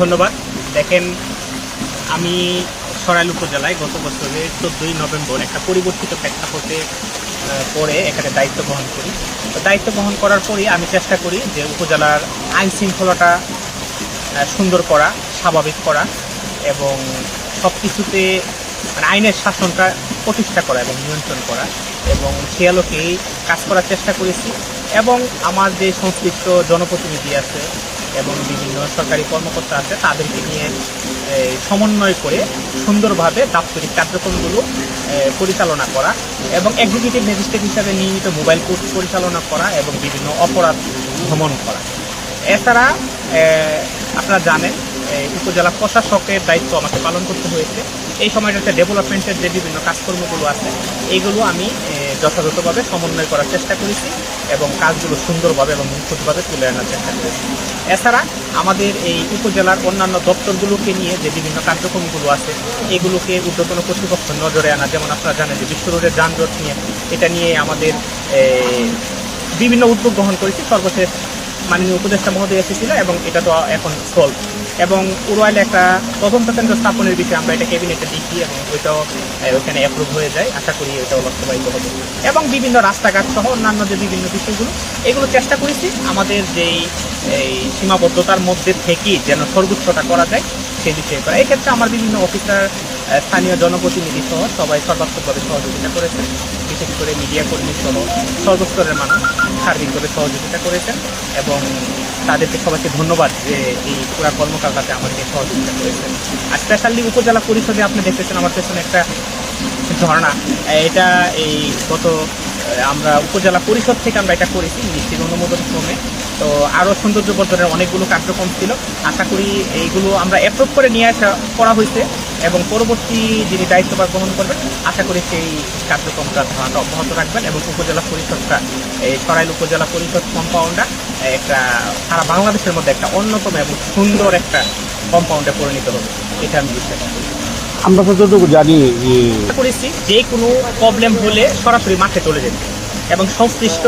ধন্যবাদ। দেখেন, আমি সরাইল উপজেলায় গত বছরে চোদ্দোই নভেম্বর একটা পরিবর্তিত প্রেক্ষাপটে পরে এখানে দায়িত্ব বহন করি। তো দায়িত্ব বহন করার পরই আমি চেষ্টা করি যে উপজেলার আইন শৃঙ্খলাটা সুন্দর করা, স্বাভাবিক করা এবং সব কিছুতে মানে আইনের শাসনটা প্রতিষ্ঠা করা এবং নিয়ন্ত্রণ করা এবং সে আলোকেই কাজ করার চেষ্টা করেছি এবং আমার যে সংশ্লিষ্ট জনপ্রতিনিধি আছে এবং বিভিন্ন সরকারি কর্মকর্তা আছে, তাদেরকে নিয়ে সমন্বয় করে সুন্দরভাবে দাপ্তরিক কার্যক্রমগুলো পরিচালনা করা এবং এক্সিকিউটিভ ম্যাজিস্ট্রেট হিসাবে নিয়মিত মোবাইল কোর্ট পরিচালনা করা এবং বিভিন্ন অপরাধ ভ্রমণ করা। এছাড়া আপনারা জানেন উপজেলা প্রশাসকের দায়িত্ব আমাকে পালন করতে হয়েছে। এই সময়টাতে ডেভেলপমেন্টের যে বিভিন্ন কাজকর্মগুলো আছে এইগুলো আমি যথাযথভাবে সমন্বয় করার চেষ্টা করেছি। এবং কাজগুলো সুন্দরভাবে এবং নিখুঁতভাবে তুলে আনার চেষ্টা করেছি। এছাড়া আমাদের এই উপজেলার অন্যান্য দপ্তরগুলোকে নিয়ে যে বিভিন্ন কার্যক্রমগুলো আছে, এগুলোকে উদ্যতন কর্তৃপক্ষ নজরে আনা, যেমন আপনারা জানেন যে বিশ্ব রোডের যানজট নিয়ে, এটা নিয়ে আমাদের বিভিন্ন উদ্যোগ গ্রহণ করেছি। সর্বশেষ মাননীয় উপদেষ্টা মহোদয় এসেছিল এবং এটা তো এখন সলভ এবং উড়োয়াইলে একটা তদন্ত কেন্দ্র স্থাপনের বিষয়ে আমরা এটা ক্যাবিনেটে দেখি এবং ওইটাও ওইখানে অ্যাপ্রুভ হয়ে যায়। আশা করি এটাও বাস্তবায়িত হবে। এবং বিভিন্ন রাস্তাঘাট সহ অন্যান্য যে বিভিন্ন বিষয়গুলো, এগুলো চেষ্টা করেছি। আমাদের যেই, এই সীমাবদ্ধতার মধ্যে থেকেই যেন সর্বোচ্চটা করা যায় সেই বিষয়ে করা। এক্ষেত্রে আমার বিভিন্ন অফিসার স্থানীয় জনপ্রতিনিধি সহ সবাই সর্বাত্মকভাবে সহযোগিতা করেছেন। বিশেষ করে মিডিয়া কর্মী সহ সর্বস্তরের মানুষ সার্বিকভাবে সহযোগিতা করেছেন। এবং তাদেরকে সবাইকে ধন্যবাদ যে এই পুরা কর্মকাণ্ডাতে আমাকে সহযোগিতা করেছেন। আর স্পেশালি উপজেলা পরিষদে আপনি দেখতেছেন আমার পেছনে একটা ঝর্ণা। এটা এই গত আমরা উপজেলা পরিষদ থেকে আমরা এটা করেছি মিষ্টির অনুমোদন ক্রমে। তো আরও সৌন্দর্য বর্ধনের অনেকগুলো কার্যক্রম ছিল। আশা করি এইগুলো আমরা অ্যাপ্রুভ করে নিয়ে আসা করা হয়েছে। এবং পরবর্তী যিনি দায়িত্বভার গ্রহণ করবেন আশা করি সেই কার্যক্রমটা ধারণা অব্যাহত রাখবেন এবং উপজেলা পরিষদটা এই সরাইল উপজেলা পরিষদ কম্পাউন্ডটা একটা সারা বাংলাদেশের মধ্যে একটা অন্যতম এবং সুন্দর একটা কম্পাউন্ডে পরিণত হবে। এটা আমি বিশ্বাস করি। আমরা যতটুকু জানি করেছি যে কোনো প্রবলেম হলে সরাসরি মাঠে চলে যেতে। এবং সংশ্লিষ্ট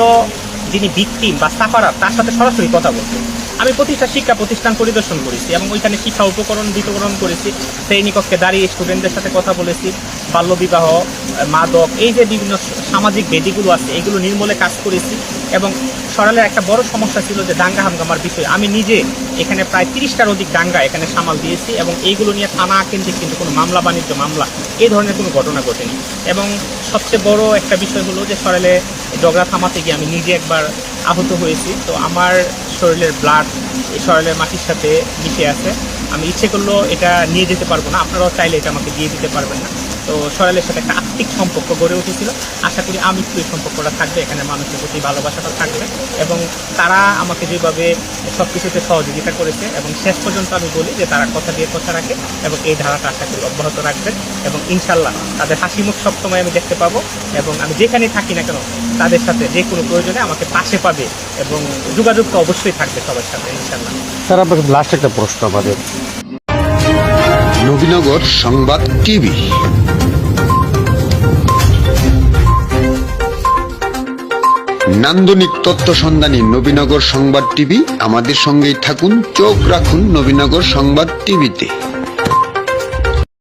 যিনি ভিকটিম বা সাফারার, তার সাথে সরাসরি কথা বলতে আমি প্রতিষ্ঠা শিক্ষা প্রতিষ্ঠান পরিদর্শন করেছি এবং ওইখানে শিক্ষা উপকরণ বিতরণ করেছি। শ্রেণীকক্ষে দাঁড়িয়ে স্টুডেন্টদের সাথে কথা বলেছি। বাল্যবিবাহ মাদক, এই যে বিভিন্ন সামাজিক বেদিগুলো আছে, এগুলো নির্মূলে কাজ করেছি এবং সরালের একটা বড় সমস্যা ছিল যে দাঙ্গা হাঙ্গামার বিষয়। আমি নিজে এখানে প্রায় তিরিশটার অধিক দাঙ্গা এখানে সামাল দিয়েছি এবং এইগুলো নিয়ে থানা কেন্দ্রিক কিন্তু কোনো মামলা, বাণিজ্য মামলা, এই ধরনের কোনো ঘটনা ঘটেনি। এবং সবচেয়ে বড় একটা বিষয় হলো যে সরালে ডগরা থামাতে গিয়ে আমি নিজে একবার আহত হয়েছি। তো আমার শরীরের ব্লাড এই সরালের মাটির সাথে মিশে আছে। আমি ইচ্ছে করলেও এটা নিয়ে যেতে পারব না। আপনারাও চাইলে এটা আমাকে দিয়ে দিতে পারবেন না। তো সরালের সাথে একটা আত্মিক সম্পর্ক গড়ে উঠেছিল। আশা করি আমি একটু এই সম্পর্কটা থাকবে এখানে মানুষের প্রতি ভালোবাসাটা থাকবে। এবং তারা আমাকে যেভাবে সব কিছুতে সহযোগিতা করেছে এবং শেষ পর্যন্ত আমি বলি যে তারা কথা দিয়ে কথা রাখে এবং এই ধারাটা আশা করি অব্যাহত রাখবেন এবং ইনশাল্লাহ তাদের হাসি মুখ সবসময় আমি দেখতে পাবো এবং আমি যেখানেই থাকি না কেন তাদের সাথে যে কোনো প্রয়োজনে আমাকে পাশে পাবে এবং যোগাযোগ তো অবশ্যই থাকবে সবার সাথে ইনশাল্লাহ স্যার আপনাকে লাস্ট একটা প্রশ্ন আমাদের। নবীনগর সংবাদ টিভি। নান্দনিক তত্ত্ব সন্ধানী নবীনগর সংবাদ টিভি আমাদের সঙ্গেই থাকুন চোখ রাখুন নবীনগর সংবাদ টিভিতে।